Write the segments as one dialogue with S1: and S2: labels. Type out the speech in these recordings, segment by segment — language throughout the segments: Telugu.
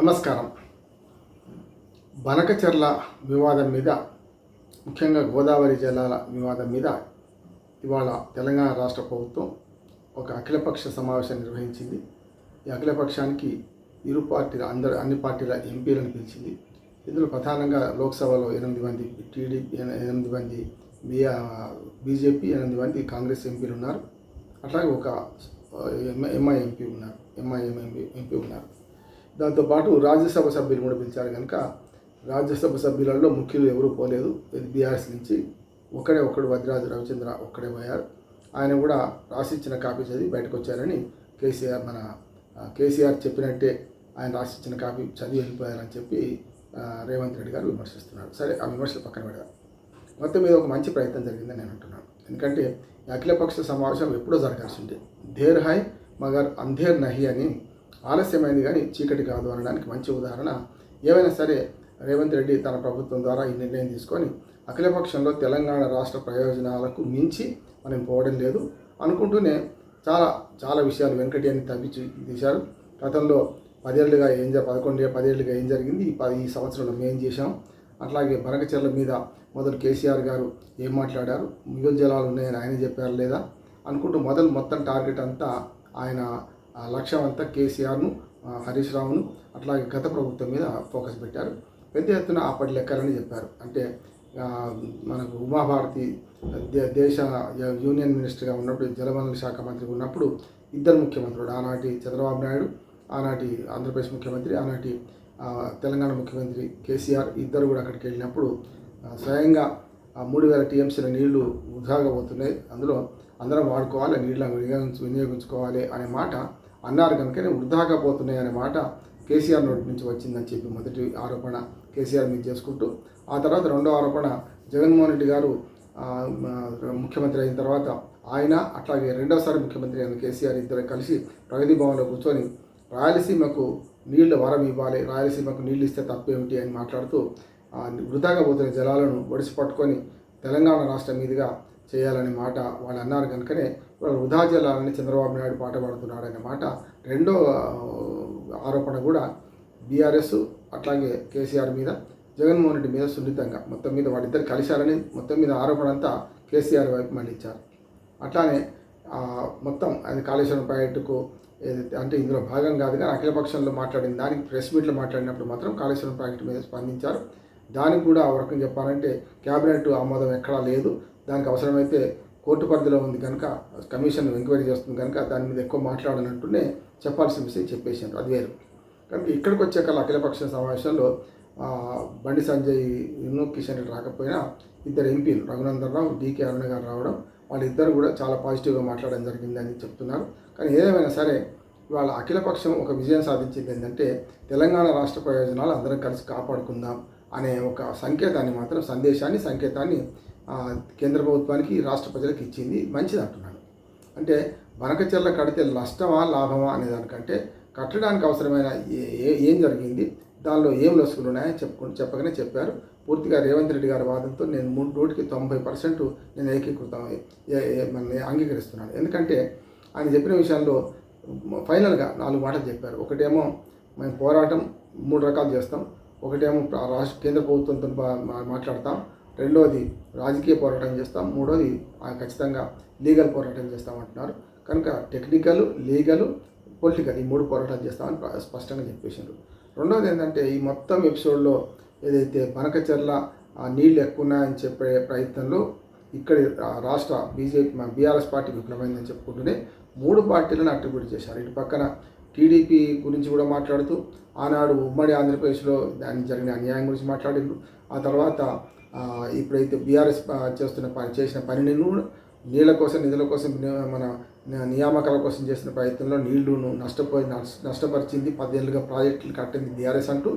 S1: నమస్కారం. బనకచెర్ల వివాదం మీద ముఖ్యంగా గోదావరి జలాల వివాదం మీద ఇవాళ తెలంగాణ రాష్ట్ర ప్రభుత్వం ఒక అఖిలపక్ష సమావేశం నిర్వహించింది. ఈ అఖిలపక్షానికి ఇరు పార్టీల అందరు అన్ని పార్టీల ఎంపీలను పిలిచింది. ఇందులో ప్రధానంగా లోక్సభలో ఎనిమిది మంది టీడీపీ ఎనిమిది మంది బీజేపీ ఎనిమిది మంది కాంగ్రెస్ ఎంపీలు ఉన్నారు. అట్లాగే ఒక ఎంఐ ఎంపీ ఉన్నారు. ఎంఐఎం ఎంపీ ఎంపీ ఉన్నారు. దాంతోపాటు రాజ్యసభ సభ్యులు కూడా పిలిచారు కనుక రాజ్యసభ సభ్యులలో ముఖ్యులు ఎవరూ పోలేదు. ఇది బీఆర్ఎస్ నుంచి ఒకడే ఒకడు వద్రాజు రవిచంద్ర ఒక్కడే పోయారు. ఆయన కూడా రాసిచ్చిన కాపీ చదివి బయటకు వచ్చారని కేసీఆర్ మన కేసీఆర్ చెప్పినట్టే ఆయన రాసిచ్చిన కాపీ చదివి వెళ్ళిపోయారని చెప్పి రేవంత్ రెడ్డి గారు విమర్శిస్తున్నారు. సరే ఆ విమర్శలు పక్కన పెడదాం. మొత్తం మీద ఒక మంచి ప్రయత్నం జరిగిందని నేను అంటున్నాను. ఎందుకంటే అఖిలపక్ష సమావేశం ఎప్పుడో జరగాల్సి ఉండే ధేర్ హై మగర్ అంధేర్ నహి అని ఆలస్యమైంది కానీ చీకటి కాదు అనడానికి మంచి ఉదాహరణ. ఏమైనా సరే రేవంత్ రెడ్డి తన ప్రభుత్వం ద్వారా ఈ నిర్ణయం తీసుకొని అఖిలపక్షంలో తెలంగాణ రాష్ట్ర ప్రయోజనాలకు మించి మనం పోవడం లేదు అనుకుంటూనే చాలా చాలా విషయాలు వెంకటి అని తవ్వి తీశారు. గతంలో పదేళ్ళుగా ఏం జ పదకొండు పదేళ్ళుగా ఏం జరిగింది? ఈ సంవత్సరంలో మేము చేశాం. అట్లాగే బనకచెర్ల మీద మొదలు కేసీఆర్ గారు ఏం మాట్లాడారు? మిగులు జలాలు ఉన్నాయని ఆయన చెప్పారు లేదా? అనుకుంటూ మొదలు మొత్తం టార్గెట్ అంతా ఆయన లక్ష్యం అంతా కేసీఆర్ను హరీష్ రావును అట్లాగే గత ప్రభుత్వం మీద ఫోకస్ పెట్టారు. పెద్ద ఎత్తున అప్పటి లెక్కలని చెప్పారు. అంటే మనకు ఉమాభారతి దే- దేశ యూనియన్ మినిస్టర్గా ఉన్నప్పుడు జలవనరుల శాఖ మంత్రి ఉన్నప్పుడు ఇద్దరు ముఖ్యమంత్రులు ఆనాటి చంద్రబాబు నాయుడు ఆనాటి ఆంధ్రప్రదేశ్ ముఖ్యమంత్రి ఆనాటి తెలంగాణ ముఖ్యమంత్రి కేసీఆర్ ఇద్దరు కూడా అక్కడికి వెళ్ళినప్పుడు స్వయంగా మూడు వేల టీఎంసీల నీళ్ళు వృధాగా పోతున్నాయి అందులో అందరం వాడుకోవాలి నీళ్ళ వినియోగించు వినియోగించుకోవాలి అనే మాట అన్నారు కనుకనే వృధాగా పోతున్నాయి అనే మాట కేసీఆర్ నోటి నుంచి వచ్చిందని చెప్పి మొదటి ఆరోపణ కేసీఆర్ మీద చేసుకుంటూ ఆ తర్వాత రెండో ఆరోపణ జగన్మోహన్ రెడ్డి గారు ముఖ్యమంత్రి అయిన తర్వాత ఆయన అట్లాగే రెండోసారి ముఖ్యమంత్రి అయిన కేసీఆర్ ఇద్దరు కలిసి ప్రగతి భవన్లో కూర్చొని రాయలసీమకు నీళ్ళు వరం ఇవ్వాలి రాయలసీమకు నీళ్ళు ఇస్తే తప్పేమిటి అని మాట్లాడుతూ వృధాగా పోతున్న జలాలను ఒడిసి పట్టుకొని తెలంగాణ రాష్ట్రం మీదుగా చేయాలనే మాట వాళ్ళు అన్నారు కనుకనే వృధా జలాలని చంద్రబాబు నాయుడు పాట పాడుతున్నాడనే మాట. రెండో ఆరోపణ కూడా బీఆర్ఎస్ అట్లాగే కేసీఆర్ మీద జగన్మోహన్ రెడ్డి మీద సున్నితంగా మొత్తం మీద వాళ్ళిద్దరు కలిశారని మొత్తం మీద ఆరోపణ అంతా కేసీఆర్ వైపు మళ్ళించారు. అట్లానే మొత్తం అది కాళేశ్వరం ప్రాజెక్టుకు ఏదైతే అంటే ఇందులో భాగం కాదు కానీ అఖిలపక్షంలో మాట్లాడిన దానికి ప్రెస్ మీట్లో మాట్లాడినప్పుడు మాత్రం కాళేశ్వరం ప్రాజెక్టు మీద స్పందించారు. దానికి కూడా ఒక రకం చెప్పాలంటే క్యాబినెట్ ఆమోదం ఎక్కడా లేదు. దానికి అవసరమైతే కోర్టు పరిధిలో ఉంది కనుక కమిషన్ ఎంక్వైరీ చేస్తుంది కనుక దాని మీద ఎక్కువ మాట్లాడనట్టునే చెప్పాల్సిన విషయం చెప్పేసారు అది వేరు. కనుక ఇక్కడికి వచ్చాక అఖిలపక్ష సమావేశంలో బండి సంజయ్ ఇన్నో కిషన్ రెడ్డి రాకపోయినా ఇద్దరు ఎంపీలు రఘునందన్ రావు డీకే అరుణ గారు రావడం వాళ్ళిద్దరు కూడా చాలా పాజిటివ్గా మాట్లాడడం జరిగిందని చెప్తున్నారు. కానీ ఏదేమైనా సరే ఇవాళ అఖిలపక్షం ఒక విజయం సాధించింది ఏంటంటే తెలంగాణ రాష్ట్ర ప్రయోజనాలు అందరం కలిసి కాపాడుకుందాం అనే ఒక సంకేతాన్ని మాత్రం సందేశాన్ని సంకేతాన్ని కేంద్ర ప్రభుత్వానికి రాష్ట్ర ప్రజలకు ఇచ్చింది. మంచిది అంటున్నాను అంటే బనకచెర్ల కడితే నష్టమా లాభమా అనే దానికంటే కట్టడానికి అవసరమైన ఏ- ఏం జరిగింది? దానిలో ఏం లొసుగులు ఉన్నాయని చెప్పుకుంటూ చెప్పగానే చెప్పారు. పూర్తిగా రేవంత్ రెడ్డి గారి వాదంతో నేను మూడు నూటికి తొంభై పర్సెంట్ నేను ఏకీకృతం మన అంగీకరిస్తున్నాను. ఎందుకంటే ఆయన చెప్పిన విషయంలో ఫైనల్గా నాలుగు మాటలు చెప్పారు. ఒకటేమో మేము పోరాటం మూడు రకాలు చేస్తాం. ఒకటేమో రాష్ట్ర కేంద్ర ప్రభుత్వంతో మాట్లాడతాం. రెండోది రాజకీయ పోరాటం చేస్తాం. మూడోది ఖచ్చితంగా లీగల్ పోరాటం చేస్తాం అంటున్నారు కనుక టెక్నికల్ లీగల్ పొలిటికల్ ఈ మూడు పోరాటాలు చేస్తామని స్పష్టంగా చెప్పేసిండ్రు. రెండోది ఏంటంటే ఈ మొత్తం ఎపిసోడ్లో ఏదైతే బనకచెర్ల నీళ్ళు ఎక్కువ ఉన్నాయని చెప్పే ప్రయత్నంలో ఇక్కడ రాష్ట్ర బీజేపీ బీఆర్ఎస్ పార్టీ విఫలమైందని చెప్పుకుంటూనే మూడు పార్టీలను అట్రిబ్యూట్ చేశారు. ఇటు పక్కన టీడీపీ గురించి కూడా మాట్లాడుతూ ఆనాడు ఉమ్మడి ఆంధ్రప్రదేశ్లో దానికి జరిగిన అన్యాయం గురించి మాట్లాడిండ్రు. ఆ తర్వాత ఇప్పుడైతే బీఆర్ఎస్ చేస్తున్న పని చేసిన పనిని కూడా నీళ్ళ కోసం నిధుల కోసం మన నియామకాల కోసం చేసిన ప్రయత్నంలో నీళ్ళును నష్టపోయి నష్ట- నష్టపరిచింది పదేళ్ళుగా ప్రాజెక్టులు కట్టింది బీఆర్ఎస్ అంటూ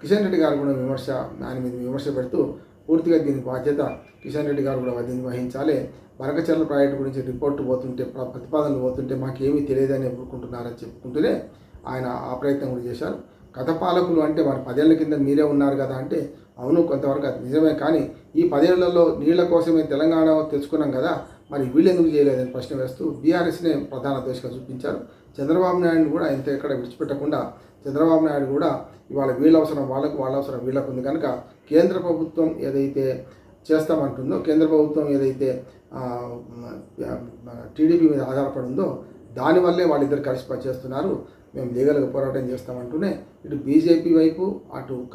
S1: కిషన్ రెడ్డి గారు కూడా విమర్శ ఆయన మీద విమర్శ పెడుతూ పూర్తిగా దీని బాధ్యత కిషన్ రెడ్డి గారు కూడా దీన్ని వహించాలి. బరకచర్ల ప్రాజెక్టు గురించి రిపోర్ట్ పోతుంటే ప్ర- ప్రతిపాదనలు పోతుంటే మాకేమీ తెలియదని ఎప్పుకుంటున్నారని చెప్పుకుంటూనే ఆయన ఆ ప్రయత్నం కూడా చేశారు. గత పాలకులు అంటే వారు పదేళ్ళ కింద మీరే ఉన్నారు కదా అంటే అవును కొంతవరకు అది నిజమే. కానీ ఈ పదేళ్ళలో నీళ్ళ కోసమే తెలంగాణ తెచ్చుకున్నాం కదా మరి వీళ్ళెందుకు చేయలేదని ప్రశ్న వేస్తూ బీఆర్ఎస్నే ప్రధాన దోషిగా చూపించారు. చంద్రబాబు నాయుడు కూడా ఇంత ఎక్కడ విడిచిపెట్టకుండా చంద్రబాబు నాయుడు కూడా ఇవాళ వీళ్ళ అవసరం వాళ్ళకు వాళ్ళ అవసరం వీళ్ళకు ఉంది కనుక కేంద్ర ప్రభుత్వం ఏదైతే చేస్తామంటుందో కేంద్ర ప్రభుత్వం ఏదైతే టీడీపీ మీద ఆధారపడి ఉందో దానివల్లే వాళ్ళిద్దరు కలిసి పనిచేస్తున్నారు. మేము లీగల్గా పోరాటం చేస్తామంటూనే ఇటు బీజేపీ వైపు అటు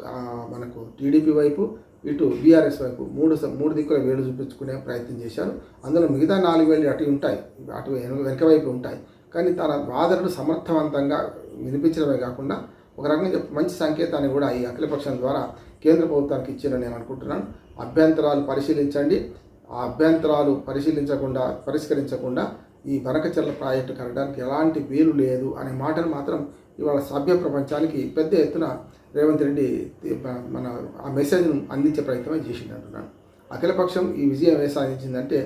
S1: మనకు టీడీపీ వైపు ఇటు బీఆర్ఎస్ వైపు మూడు స- మూడు దిక్కుల వేలు చూపించుకునే ప్రయత్నం చేశారు. అందులో మిగతా నాలుగు వేలు అటు ఉంటాయి అటు వెనుక వెనక వైపు ఉంటాయి. కానీ తన వాదనలు సమర్థవంతంగా వినిపించడమే కాకుండా ఒక రకంగా మంచి సంకేతాన్ని కూడా ఈ అఖిలపక్షం ద్వారా కేంద్ర ప్రభుత్వానికి ఇచ్చారని నేను అనుకుంటున్నాను. అభ్యంతరాలు పరిశీలించండి. ఆ అభ్యంతరాలు పరిశీలించకుండా పరిష్కరించకుండా ఈ బనకచర్ల ప్రాజెక్టు కట్టడానికి ఎలాంటి వీలు లేదు అనే మాటను మాత్రం ఇవాళ సభ్య ప్రపంచానికి పెద్ద ఎత్తున రేవంత్ రెడ్డి మన ఆ మెసేజ్ను అందించే ప్రయత్నమే చేసింది అంటున్నాను అఖిలపక్షం ఈ విజయం ఏ సాధించిందంటే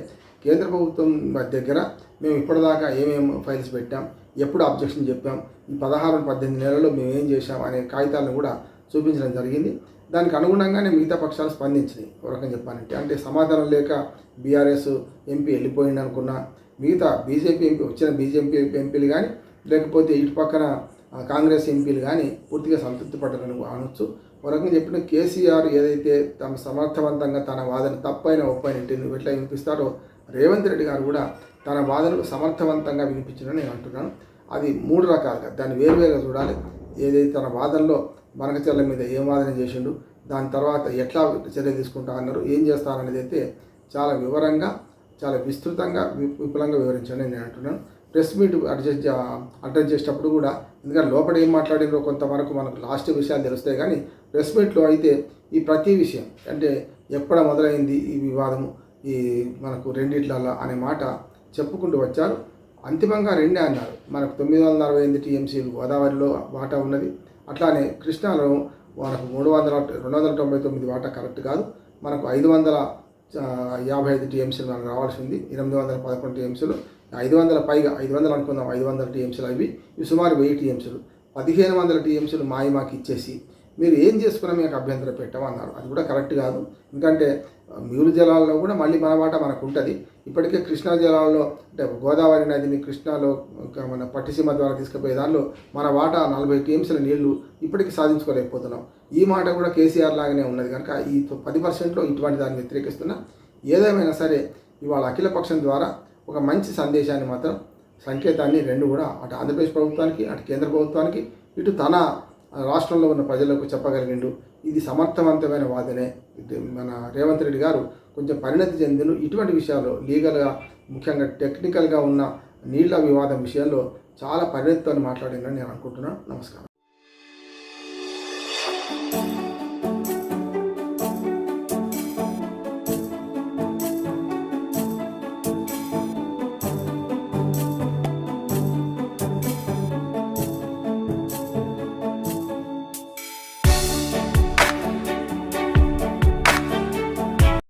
S1: కేంద్ర ప్రభుత్వం దగ్గర మేము ఇప్పటిదాకా ఏమేమి ఫైల్స్ పెట్టాం ఎప్పుడు అబ్జెక్షన్ చెప్పాం ఈ పదహారు పద్దెనిమిది నెలల్లో మేము ఏం చేశాం అనే కాగితాలను కూడా చూపించడం జరిగింది. దానికి అనుగుణంగానే మిగతా పక్షాలు స్పందించినాయి. ఒక రకం చెప్పాలంటే అంటే సమాధానం లేక బీఆర్ఎస్ ఎంపీ వెళ్ళిపోయింది అనుకున్నా మిగతా బీజేపీ ఎంపీ వచ్చిన బీజేపీ ఎంపీలు కానీ లేకపోతే ఇటు పక్కన కాంగ్రెస్ ఎంపీలు కానీ పూర్తిగా సంతృప్తి పడ్డారని అనొచ్చు. ఒక రకంగా చెప్పిన కేసీఆర్ ఏదైతే తమ సమర్థవంతంగా తన వాదన తప్పైన ఒప్పైన ఇంటిని ఎట్లా వినిపిస్తారో రేవంత్ రెడ్డి గారు కూడా తన వాదనలు సమర్థవంతంగా వినిపించడం నేను అంటున్నాను. అది మూడు రకాలుగా. దాన్ని వేరువేరుగా చూడాలి. ఏదైతే తన వాదనలో బనకచర్ల మీద ఏం వాదన చేసిండు దాని తర్వాత ఎట్లా చర్య తీసుకుంటా అన్నారు ఏం చేస్తారనేది అయితే చాలా వివరంగా చాలా విస్తృతంగా విపులంగా వివరించండి నేను అంటున్నాను. ప్రెస్ మీట్ అడ్జస్ట్ అడ్రస్ చేసేటప్పుడు కూడా ఎందుకంటే లోపల ఏం మాట్లాడిందో కొంతవరకు మనకు లాస్ట్ విషయాలు తెలుస్తాయి. కానీ ప్రెస్ మీట్లో అయితే ఈ ప్రతి విషయం అంటే ఎక్కడ మొదలైంది ఈ వివాదము ఈ మనకు రెండిట్లలో అనే మాట చెప్పుకుంటూ వచ్చారు. అంతిమంగా రెండే అన్నారు. మనకు తొమ్మిది వందల అరవై ఎనిమిది టీఎంసీ గోదావరిలో వాటా ఉన్నది. అట్లానే కృష్ణాలో మనకు మూడు వందల రెండు వందల తొంభై తొమ్మిది వాటా కరెక్ట్ కాదు. మనకు ఐదు వందల యాభై ఐదు టీఎంసీలు మనకు రావాల్సింది ఎనిమిది వందల పదకొండు టీఎంసీలు ఐదు వందల పైగా ఐదు వందలు అనుకుందాం ఐదు వందల టీఎంసీలు అవి ఇవి సుమారు వెయ్యి టీఎంసీలు. పదిహేను వందల టీఎంసీలు మాయి మాకు ఇచ్చేసి మీరు ఏం చేసుకున్నా మీకు అభ్యంతరం పెట్టమన్నారు. అది కూడా కరెక్ట్ కాదు. ఎందుకంటే ఆ, మిగులు జలాల్లో కూడా మళ్ళీ మన వాట మనకు ఉంటుంది. ఇప్పటికే కృష్ణా జలాల్లో అంటే గోదావరి నదిని కృష్ణాలో మన పట్టిసీమ ద్వారా తీసుకుపోయే దానిలో మన వాటా నలభై టీఎంసీల నీళ్ళు ఇప్పటికీ సాధించుకోలేకపోతున్నాం. ఈ మాట కూడా కేసీఆర్ లాగానే ఉన్నది. కనుక ఈ పది పర్సెంట్లో ఇటువంటి దాన్ని వ్యతిరేకిస్తున్నా ఏదేమైనా సరే ఇవాళ అఖిలపక్షం ద్వారా ఒక మంచి సందేశాన్ని మాత్రం సంకేతాన్ని రెండు కూడా అటు ఆంధ్రప్రదేశ్ ప్రభుత్వానికి అటు కేంద్ర ప్రభుత్వానికి ఇటు తన రాష్ట్రంలో ఉన్న ప్రజలకు చెప్పగలిగిండు. ఇది సమర్థవంతమైన వాదనే. మన రేవంత్ రెడ్డి గారు కొంచెం పరిణతి చెందిన ఇటువంటి విషయాల్లో లీగల్గా ముఖ్యంగా టెక్నికల్గా ఉన్న నీళ్ళ వివాదం విషయాల్లో చాలా పరిణతితో మాట్లాడిందని నేను అనుకుంటున్నాను. నమస్కారం.